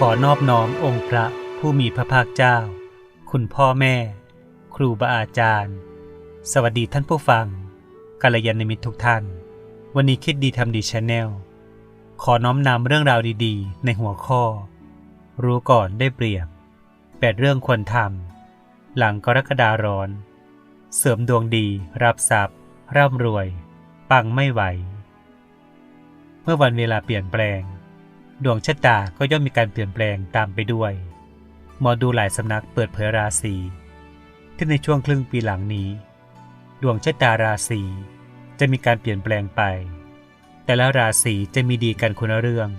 ขอนอบน้อมองค์พระผู้มีพระภาคเจ้า คุณพ่อแม่ ครูบาอาจารย์ สวัสดีท่านผู้ฟังกัลยาณมิตรทุกท่าน วันนี้คิดดีทำดีชาแนล ขอน้อมนำเรื่องราวดีๆ ในหัวข้อ รู้ก่อนได้เปรียบแปดเรื่องควรทำหลังกรกฎาร้อน เสริมดวงดี รับทรัพย์ ร่ำรวย ปังไม่ไหว เมื่อวันเวลาเปลี่ยนแปลง ดวงชะตาก็ย่อมมีการเปลี่ยนแปลงตามไปด้วย หมอดูหลายสำนักเปิดเผยราศีที่ในช่วงครึ่งปีหลังนี้ ดวงชะตาราศีจะมีการเปลี่ยนแปลงไป แต่ละราศีจะมีดีกันคนละเรื่อง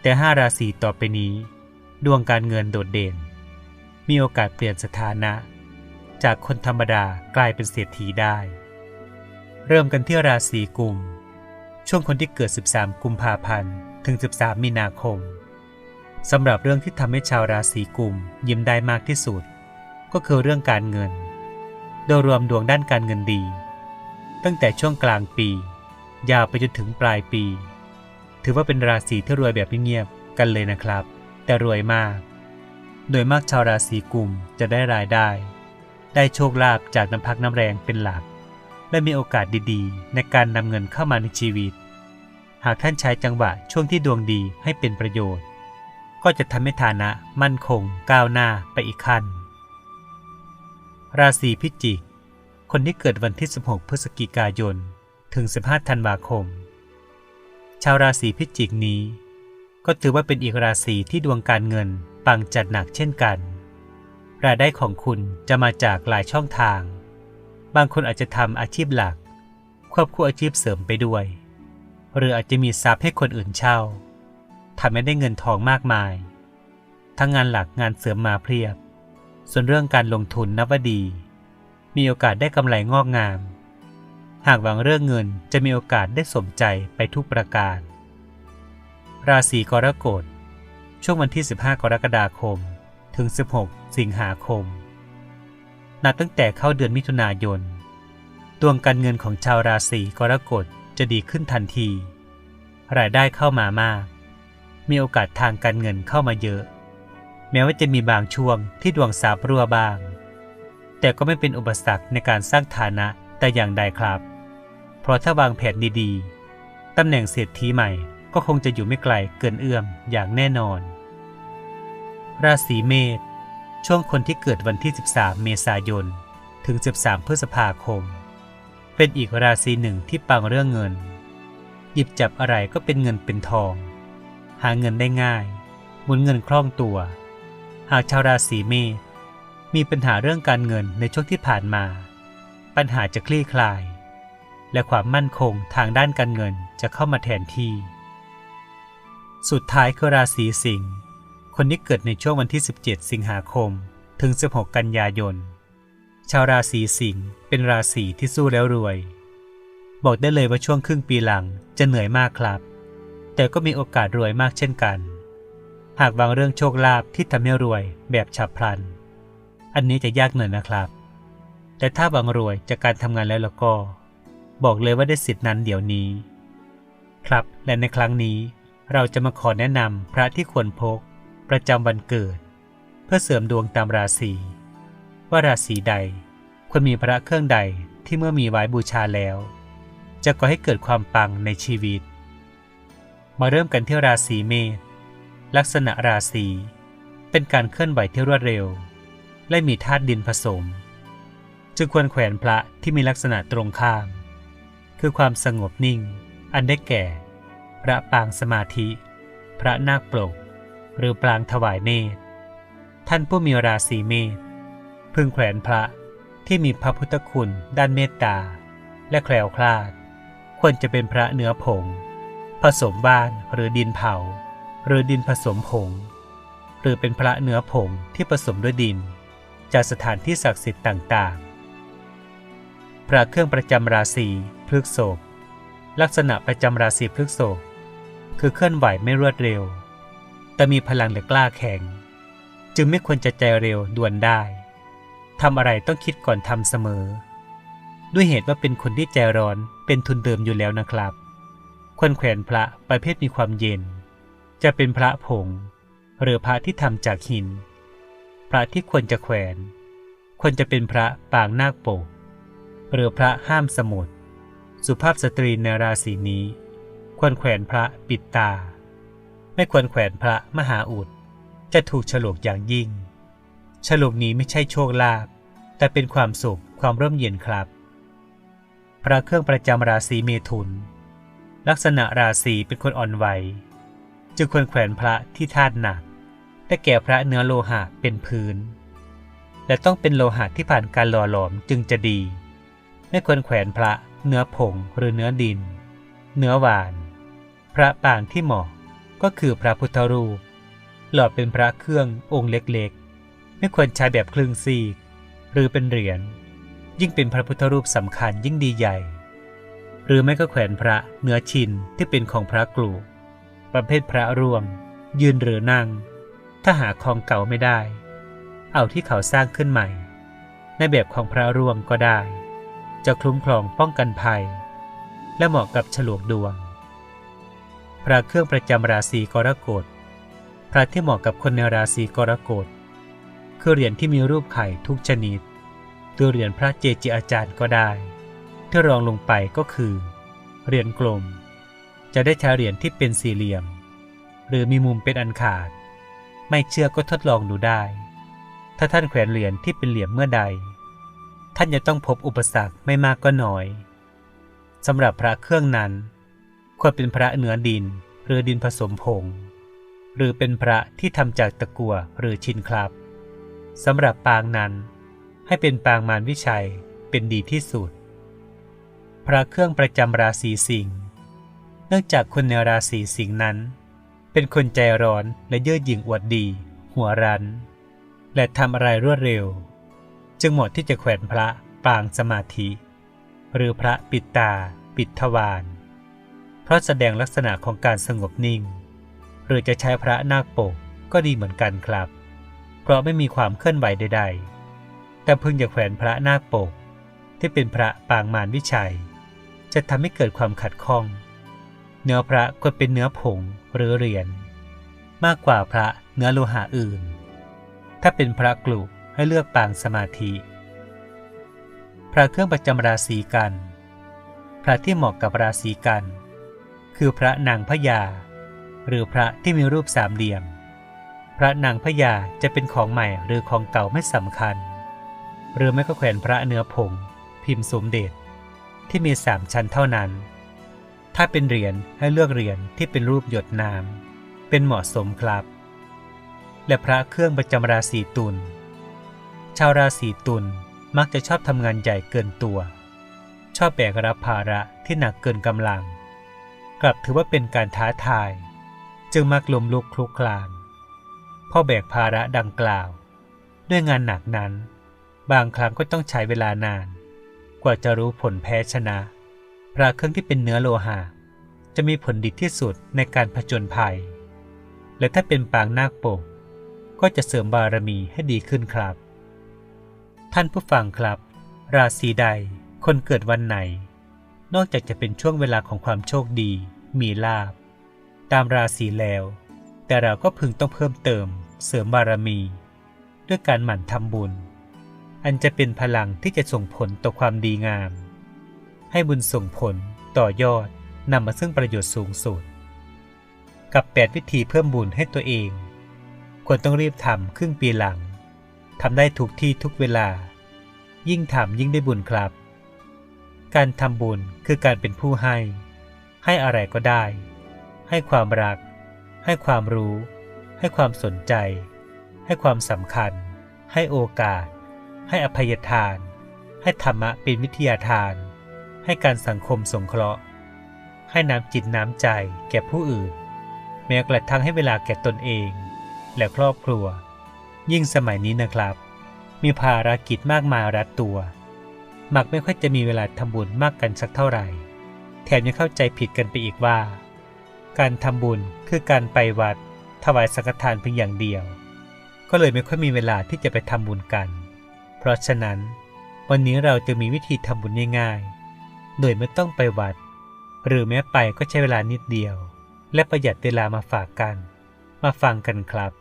แต่ห้าราศีต่อไปนี้ ดวงการเงินโดดเด่น มีโอกาสเปลี่ยนสถานะ จากคนธรรมดากลายเป็นเศรษฐีได้ เริ่มกันที่ราศีกุม ช่วงคนที่เกิด 13 กุมภาพันธ์ ถึง 13 มีนาคมสำหรับเรื่องที่ทำให้ชาวราศีกุมยิ้มได้มากที่สุด ก็คือเรื่องการเงิน โดยรวมดวงด้านการเงินดี ตั้งแต่ช่วงกลางปี ยาวไปจนถึงปลายปี ถือว่าเป็นราศีที่รวยแบบเงียบๆกันเลยนะครับ แต่รวยมาก โดยมากชาวราศีกุมจะได้รายได้ ได้โชคลาภจากน้ำพักน้ำแรงเป็นหลัก และมีโอกาสดีๆ ในการนำเงินเข้ามาในชีวิต หากท่านใช้จังหวะช่วงที่ดวงดีให้เป็นประโยชน์ ก็จะทำให้ฐานะมั่นคงก้าวหน้าไปอีกขั้น ราศีพิจิก คนที่เกิดวันที่ 16 พฤศจิกายน ถึง 15 ธันวาคม ชาวราศีพิจิกนี้ ก็ถือว่าเป็นอีกราศีที่ดวงการเงินปังจัดหนักเช่นกัน รายได้ของคุณจะมาจากหลายช่องทาง บางคนอาจจะทำอาชีพหลัก ควบคู่อาชีพเสริมไปด้วย หรืออาจจะมีทรัพย์ให้คนอื่นเช่าทำให้ได้เงินทองมากมาย ทั้งงานหลักงานเสริมมาเพียบ ส่วนเรื่องการลงทุนนับว่าดี มีโอกาสได้กำไรงอกงาม หากหวังเรื่องเงินจะมีโอกาสได้สมใจไปทุกประการ ราศีกรกฎ ช่วงวันที่ 15 กรกฎาคม ถึง 16 สิงหาคม นับตั้งแต่เข้าเดือนมิถุนายน ดวงการเงินของชาวราศีกรกฎ จะดีขึ้นทันที รายได้เข้ามามาก มีโอกาสทางการเงินเข้ามาเยอะ แม้ว่าจะมีบางช่วงที่ดวงสาบรั่วบ้าง แต่ก็ไม่เป็นอุปสรรคในการสร้างฐานะแต่อย่างใดครับ เพราะถ้าวางแผนดีๆ ตำแหน่งเศรษฐีใหม่ก็คงจะอยู่ไม่ไกลเกินเอื้อมอย่างแน่นอน ราศีเมษช่วงคนที่เกิดวันที่ 13 เมษายน ถึง 13 พฤษภาคม เป็นอีกราศีหนึ่งที่ปังเรื่องเงิน หยิบจับอะไรก็เป็นเงินเป็นทอง หาเงินได้ง่าย หมุนเงินคล่องตัว หากชาวราศีเมษมีปัญหาเรื่องการเงินในช่วงที่ผ่านมา ปัญหาจะคลี่คลาย และความมั่นคงทางด้านการเงินจะเข้ามาแทนที่ สุดท้ายคือราศีสิงห์คนที่เกิดในช่วงวันที่ 17 สิงหาคม ถึง 16 กันยายน ชาวราศีสิงห์ เป็นราศีที่สู้แล้วรวย บอกได้เลยว่าช่วงครึ่งปีหลังจะเหนื่อยมากครับ แต่ก็มีโอกาสรวยมากเช่นกัน หากวางเรื่องโชคลาภที่ทำให้รวยแบบฉับพลัน อันนี้จะยากหน่อยนะครับ แต่ถ้าหวังรวยจากการทำงานแล้วแล้วก็ บอกเลยว่าได้สิทธินั้นเดี๋ยวนี้ ครับและในครั้งนี้เราจะมาขอแนะนำพระที่ควรพก ประจำวันเกิด เพื่อเสริมดวงตามราศีว่าราศีใด ควรมีพระเครื่องใดที่เมื่อมีไว้บูชาแล้ว จะก่อให้เกิดความปังในชีวิต มาเริ่มกันที่ราศีเมษลักษณะราศีเป็นการเคลื่อนไหวที่รวดเร็ว และมีธาตุดินผสม จึงควรแขวนพระที่มีลักษณะตรงข้าม คือความสงบนิ่ง อันได้แก่ พระปางสมาธิ พระนาคปลก หรือปางถวายเนตรท่านผู้มีราศีเมษพึงแขวนพระ ที่มีพระพุทธคุณด้านเมตตา และแคล้วคลาด ควรจะเป็นพระเนื้อผง ผสมบ้านหรือดินเผา หรือดินผสมผง หรือเป็นพระเนื้อผงที่ผสมด้วยดิน จากสถานที่ศักดิ์สิทธิ์ต่างๆ พระเครื่องประจำราศีพฤกษภลักษณะประจำราศีพฤกษภคือเคลื่อนไหวไม่รวดเร็ว แต่มีพลังและกล้าแข็ง จึงไม่ควรจะใจเร็วด่วนได้ ทำอะไรต้องคิดก่อนทำเสมอ ด้วยเหตุว่าเป็นคนที่ใจร้อนเป็นทุนเดิมอยู่แล้วนะครับควรแขวนพระประเภทมีความเย็น จะเป็นพระผง หรือพระที่ทำจากหิน พระที่ควรจะแขวน ควรจะเป็นพระปางนาคโปกหรือพระห้ามสมุดสุภาพสตรีในราศีนี้ ควรแขวนพระปิดตา ไม่ควรแขวนพระมหาอุด จะถูกฉลกอย่างยิ่ง ฉลกนี้ไม่ใช่โชคลาภแต่เป็นความสุขความร่มเย็นครับ พระเครื่องประจำราศีเมถุน ลักษณะราศีเป็นคนอ่อนไหวจึงควรแขวนพระที่ธาตุหนักได้แก่พระเนื้อโลหะเป็นพื้น และต้องเป็นโลหะที่ผ่านการหล่อหลอมจึงจะดี ไม่ควรแขวนพระเนื้อผงหรือเนื้อดิน เนื้อหวาน พระปางที่เหมาะก็คือพระพุทธรูป หล่อเป็นพระเครื่ององค์เล็ก ไม่ควรใช้แบบครึ่งซีก หรือเป็นเหรียญ ยิ่งเป็นพระพุทธรูปสำคัญยิ่งดีใหญ่ หรือไม่ก็แขวนพระเนื้อชินที่เป็นของพระกลูประเภทพระร่วง ยืนหรือนั่ง ถ้าหาของเก่าไม่ได้ เอาที่เขาสร้างขึ้นใหม่ ในแบบของพระร่วงก็ได้ จะคลุ้มครองป้องกันภัย และเหมาะกับฉลวกดวง พระเครื่องประจำราศีกรกฎพระที่เหมาะกับคนในราศีกรกฎ คือเหรียญที่มีรูปไข่ทุกชนิดตัวเหรียญพระเจจิอาจารย์ก็ได้ ที่รองลงไปก็คือ เหรียญกลม จะได้ใช้เหรียญที่เป็นสี่เหลี่ยม หรือมีมุมเป็นอันขาด ไม่เชื่อก็ทดลองดูได้ ถ้าท่านแขวนเหรียญที่เป็นเหลี่ยมเมื่อใด ท่านจะต้องพบอุปสรรคไม่มากก็น้อยสำหรับพระเครื่องนั้น ควรเป็นพระเนื้อดินหรือดินผสมผง หรือเป็นพระที่ทำจากตะกั่วหรือชินครับ สำหรับปางนั้น ให้เป็นปางมารวิชัยเป็นดีที่สุด พระเครื่องประจำราศีสิงห์เนื่องจากคนในราศีสิงห์นั้น เป็นคนใจร้อนและเย่อหยิ่งอวดดี หัวรัน และทำอะไรรวดเร็ว จึงเหมาะที่จะแขวนพระปางสมาธิ หรือพระปิดตา ปิดทวารเพราะแสดงลักษณะของการสงบนิ่ง หรือจะใช้พระนาคปกก็ดีเหมือนกันครับ เพราะไม่มีความเคลื่อนไหวใด ๆ แต่พึงอย่าแขวนพระนาคปก ที่เป็นพระปางมารวิชัย จะทำให้เกิดความขัดข้อง เนื้อพระควรเป็นเนื้อผงหรือเหรียญมากกว่าพระเนื้อโลหะอื่น ถ้าเป็นพระกลุให้เลือกปางสมาธิ พระเครื่องประจำราศีกัน พระที่เหมาะกับราศีกัน คือพระนางพญาหรือพระที่มีรูปสามเหลี่ยม พระนางพญาจะเป็นของใหม่หรือของเก่าไม่สำคัญ หรือไม่ก็แขวนพระเนื้อผง พิมพ์สมเด็จ ที่มีสามชั้นเท่านั้น ถ้าเป็นเหรียญให้เลือกเหรียญที่เป็นรูปหยดน้ำเป็นเหมาะสมครับ และพระเครื่องประจำราศีตุลชาวราศีตุลมักจะชอบทำงานใหญ่เกินตัว ชอบแบกรับภาระที่หนักเกินกำลัง กลับถือว่าเป็นการท้าทาย จึงมักลมลุกคลุกคลาน พ่อแบกภาระดังกล่าว ด้วยงานหนักนั้น บางครั้งก็ต้องใช้เวลานาน กว่าจะรู้ผลแพ้ชนะ พระเครื่องที่เป็นเนื้อโลหะ จะมีผลดีที่สุดในการผจญภัย และถ้าเป็นปางนาคปก ก็จะเสริมบารมีให้ดีขึ้นครับ ท่านผู้ฟังครับ ราศีใดคนเกิดวันไหน นอกจากจะเป็นช่วงเวลาของความโชคดี มีลาบ ตามราศีแล้ว แต่เราก็พึงต้องเพิ่มเติมเสริมบารมี ด้วยการหมั่นทำบุญ อันจะเป็นพลังที่จะส่งผลต่อความดีงาม ให้บุญส่งผลต่อยอดนำมาซึ่งประโยชน์สูงสุด กับ 8 วิธีเพิ่มบุญให้ตัวเอง ควรต้องรีบทำครึ่งปีหลังทำได้ทุกที่ทุกเวลา ยิ่งทำยิ่งได้บุญครับ การทำบุญคือการเป็นผู้ให้ ให้อะไรก็ได้ ให้ความรัก ให้ความรู้ ให้ความสนใจ ให้ความสำคัญ ให้โอกาส ให้อภัยทาน ให้ธรรมะเป็นวิทยาทาน ให้การสังคมสงเคราะห์ ให้น้ำจิตน้ำใจแก่ผู้อื่น แม้กระทั่งให้เวลาแก่ตนเอง และครอบครัว ยิ่งสมัยนี้นะครับ มีภารกิจมากมายรัดตัว มักไม่ค่อยจะมีเวลาทำบุญมากกันสักเท่าไหร่ แถมยังเข้าใจผิดกันไปอีกว่า การทำบุญคือการไปวัด ถวายสังฆทานเพียงอย่างเดียว ก็เลยไม่ค่อยมีเวลาที่จะไปทำบุญกัน เพราะฉะนั้น วันนี้เราจะมีวิธีทำบุญง่ายๆ โดยไม่ต้องไปวัด หรือแม้ไปก็ใช้เวลานิดเดียว และประหยัดเวลามาฝากกัน มาฟังกันครับ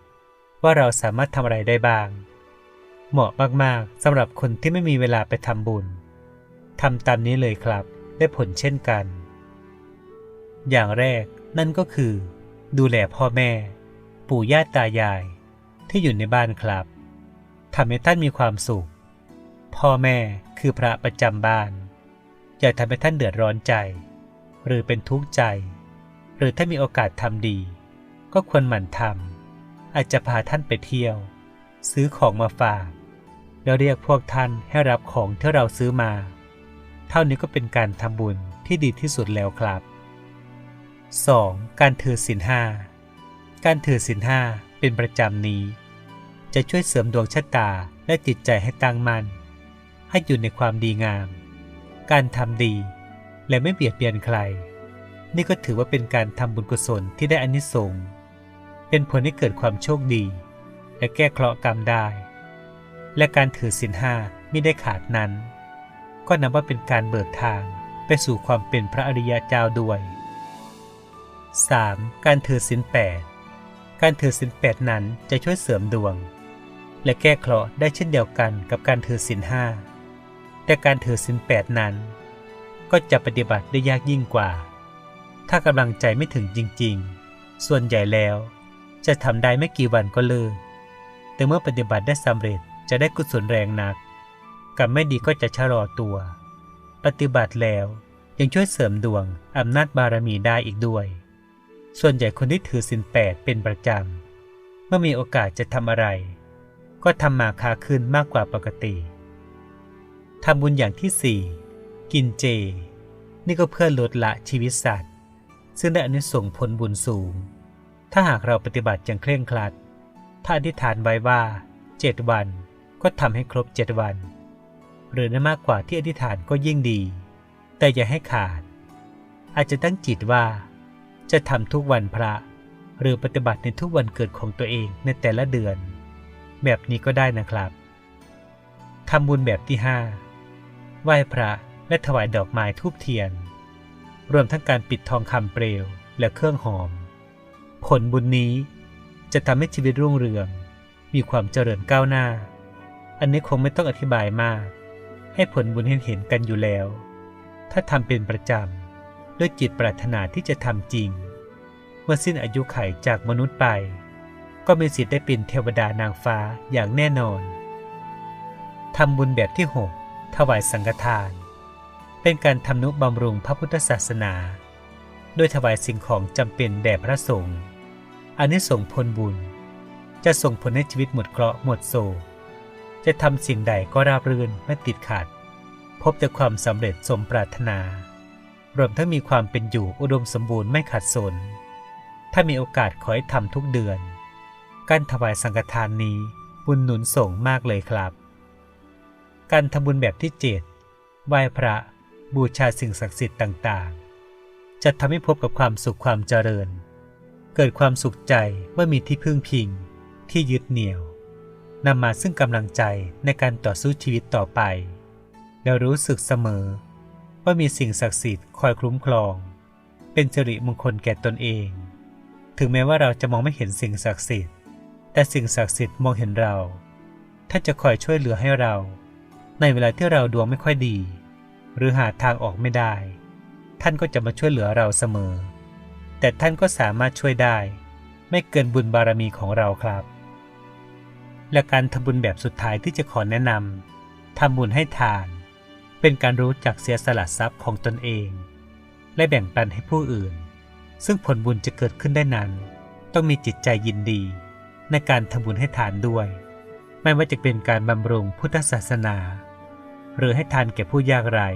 ว่าเราสามารถทำอะไรได้บ้าง เหมาะมากๆสำหรับคนที่ไม่มีเวลาไปทำบุญทำตามนี้เลยครับ ได้ผลเช่นกัน อย่างแรก นั่นก็คือ ดูแลพ่อแม่ ปู่ย่าตายายที่อยู่ในบ้านครับทำให้ท่านมีความสุข พ่อแม่คือพระประจำบ้าน อย่าทำให้ท่านเดือดร้อนใจ หรือเป็นทุกข์ใจ หรือถ้ามีโอกาสทำดี ก็ควรหมั่นทำอาจจะพาท่านไปเที่ยว ซื้อของมาฝาก แล้วเรียกพวกท่านให้รับของที่เราซื้อมา เท่านี้ก็เป็นการทำบุญที่ดีที่สุดแล้วครับ 2. การถือศีลห้าการถือศีลห้าเป็นประจำนี้ จะช่วยเสริมดวงชะตาและจิตใจให้ตั้งมัน่นให้อยู่ในความดีงาม การทำดีและไม่เบียดเบียนใคร นี่ก็ถือว่าเป็นการทำบุญกุศลที่ได้อานิสงส์เป็นผลให้เกิดความโชคดี และแก้เคราะห์กรรมได้ และการถือศีลห้าไม่ได้ขาดนั้น ก็นับว่าเป็นการเบิกทางไปสู่ความเป็นพระอริยเจ้าด้วย 3. การถือศีลแปดการถือศีลแปดนั้นจะช่วยเสริมดวง และแก้เคราะห์ได้เช่นเดียวกันกับการถือศีลห้าแต่การถือศีลแปดนั้น ก็จะปฏิบัติได้ยากยิ่งกว่า ถ้ากำลังใจไม่ถึงจริงๆ ส่วนใหญ่แล้ว จะทำได้ไม่กี่วันก็เลิกแต่เมื่อปฏิบัติได้สำเร็จจะได้กุศลแรงนักกับไม่ดีก็จะชะลอตัว ปฏิบัติแล้วยังช่วยเสริมดวงอำนาจบารมีได้อีกด้วย ส่วนใหญ่คนที่ถือศีลแปดเป็นประจำ เมื่อมีโอกาสจะทำอะไร ก็ทำมาค้าขึ้นมากกว่าปกติทำบุญอย่างที่สี่กินเจ นี่ก็เพื่อลดละชีวิตสัตว์ ซึ่งได้อานิสงส์ผลบุญสูง ถ้าหากเราปฏิบัติอย่างเคร่งครัด ถ้าอธิษฐานไว้ว่าเจ็ดวันก็ทำให้ครบเจ็ดวัน หรือได้มากกว่าที่อธิษฐานก็ยิ่งดี แต่อย่าให้ขาด อาจจะตั้งจิตว่า จะทำทุกวันพระ หรือปฏิบัติในทุกวันเกิดของตัวเองในแต่ละเดือน แบบนี้ก็ได้นะครับทำบุญแบบที่ห้าไหว้พระและถวายดอกไม้ทูบเทียน รวมทั้งการปิดทองคำเปลวและเครื่องหอม ผลบุญนี้จะทำให้ชีวิตรุ่งเรือง มีความเจริญก้าวหน้า อันนี้คงไม่ต้องอธิบายมาก ให้ผลบุญเห็นเห็นกันอยู่แล้ว ถ้าทำเป็นประจำ ด้วยจิตปรารถนาที่จะทำจริง เมื่อสิ้นอายุไขจากมนุษย์ไป ก็มีสิทธิ์ได้เป็นเทวดานางฟ้าอย่างแน่นอนทำบุญแบบที่ 6 ถวายสังฆทาน เป็นการทำนุบำรุงพระพุทธศาสนา โดยถวายสิ่งของจำเป็นแด่พระสงฆ์อันนี้ส่งผลบุญ จะส่งผลให้ชีวิตหมดเคราะห์หมดโศกจะทำสิ่งใดก็ราบรื่นไม่ติดขัด พบแต่ความสำเร็จสมปรารถนา รวมทั้งมีความเป็นอยู่อุดมสมบูรณ์ไม่ขัดสน ถ้ามีโอกาสขอให้ทำทุกเดือน การถวายสังฆทานนี้บุญหนุนส่งมากเลยครับ การทำบุญแบบที่เจ็ดไหว้พระบูชาสิ่งศักดิ์สิทธิ์ต่างๆ จะทำให้พบกับความสุขความเจริญ เกิดความสุขใจเมื่อมีที่พึ่งพิง ที่ยึดเหนี่ยวนำมาซึ่งกำลังใจในการต่อสู้ชีวิตต่อไป แล้วรู้สึกเสมอ ว่ามีสิ่งศักดิ์สิทธิ์คอยคุ้มครอง เป็นสิริมงคลแก่ตนเอง ถึงแม้ว่าเราจะมองไม่เห็นสิ่งศักดิ์สิทธิ์ แต่สิ่งศักดิ์สิทธิ์มองเห็นเราท่านจะคอยช่วยเหลือให้เรา ในเวลาที่เราดวงไม่ค่อยดี หรือหาทางออกไม่ได้ ท่านก็จะมาช่วยเหลือเราเสมอ แต่ท่านก็สามารถช่วยได้ ไม่เกินบุญบารมีของเราครับ และการทำบุญแบบสุดท้ายที่จะขอแนะนำทำบุญให้ทาน เป็นการรู้จักเสียสละทรัพย์ของตนเอง และแบ่งปันให้ผู้อื่น ซึ่งผลบุญจะเกิดขึ้นได้นั้น ต้องมีจิตใจยินดี ในการทำบุญให้ทานด้วย ไม่ว่าจะเป็นการบำรุงพุทธศาสนา หรือให้ทานแก่ผู้ยากไร้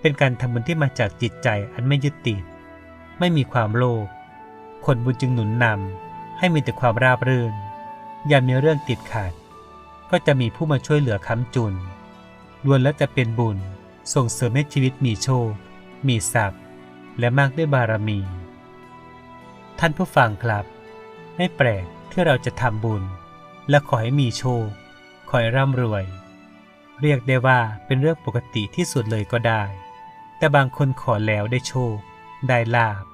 เป็นการทำบุญที่มาจากจิตใจอันไม่ยึดติด ไม่มีความโลภผลบุญจึงหนุนนำให้มีแต่ความราบรื่นอย่ามีเรื่องติดขัด ก็จะมีผู้มาช่วยเหลือค้ำจุน ล้วนแล้วจะเป็นบุญ ส่งเสริมให้ชีวิตมีโชค มีทรัพย์ และมากด้วยบารมี ท่านผู้ฟังครับ ไม่แปลกที่เราจะทำบุญ และขอให้มีโชค ขอให้ร่ำรวย เรียกได้ว่าเป็นเรื่องปกติที่สุดเลยก็ได้ แต่บางคนขอแล้วได้โชค ได้ลาบ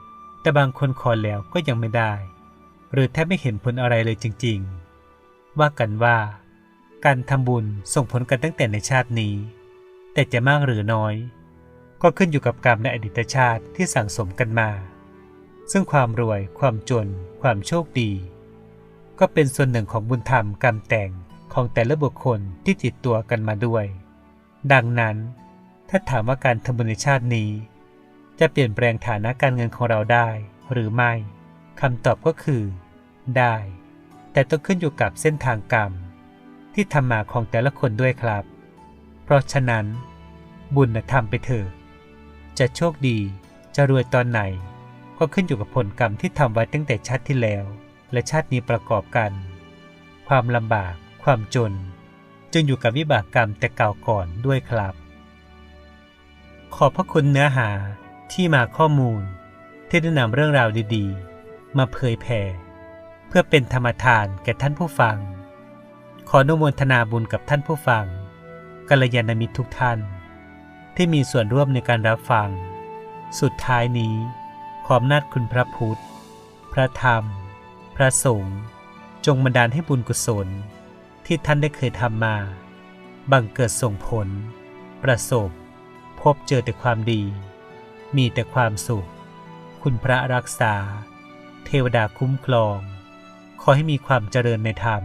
แต่บางคนขอแล้วก็ยังไม่ได้ หรือแทบไม่เห็นผลอะไรเลยจริงว่ากันว่า การทำบุญส่งผลกันตั้งแต่ในชาตินี้ แต่จะมากหรือน้อย ก็ขึ้นอยู่กับกรรมในอดีตชาติที่สั่งสมกันมา ซึ่งความรวย ความจน ความโชคดี ก็เป็นส่วนหนึ่งของบุญธรรมกรรมแต่งของแต่ละบุคคลที่ติดตัวกันมาด้วย ดังนั้น ถ้าถามว่าการทำบุญในชาตินี้ จะเปลี่ยนแปลงฐานะการเงินของเราได้หรือไม่คำตอบก็คือ ได้ แต่ต้องขึ้นอยู่กับเส้นทางกรรม ที่ทำมาของแต่ละคนด้วยครับ เพราะฉะนั้น บุญนะทำไปเถอะจะโชคดีจะรวยตอนไหน ก็ขึ้นอยู่กับผลกรรมที่ทำไว้ตั้งแต่ชาติที่แล้ว และชาตินี้ประกอบกัน ความลำบาก ความจน จึงอยู่กับวิบากกรรมแต่เก่าก่อนด้วยครับ ขอบพระคุณเนื้อหาที่มาข้อมูล ที่ได้นำเรื่องราวดีๆ มาเผยแผ่เพื่อเป็นธรรมทานแก่ท่านผู้ฟัง ขออนุโมทนาบุญกับท่านผู้ฟังกัลยาณมิตรทุกท่าน ที่มีส่วนร่วมในการรับฟัง สุดท้ายนี้ ขออำนาจคุณพระพุทธ พระธรรม พระสงฆ์จงบันดาลให้บุญกุศล ที่ท่านได้เคยทำมา บังเกิดส่งผล ประสบ พบเจอแต่ความดี มีแต่ความสุข คุณพระรักษา เทวดาคุ้มครอง ขอให้มีความเจริญในธรรม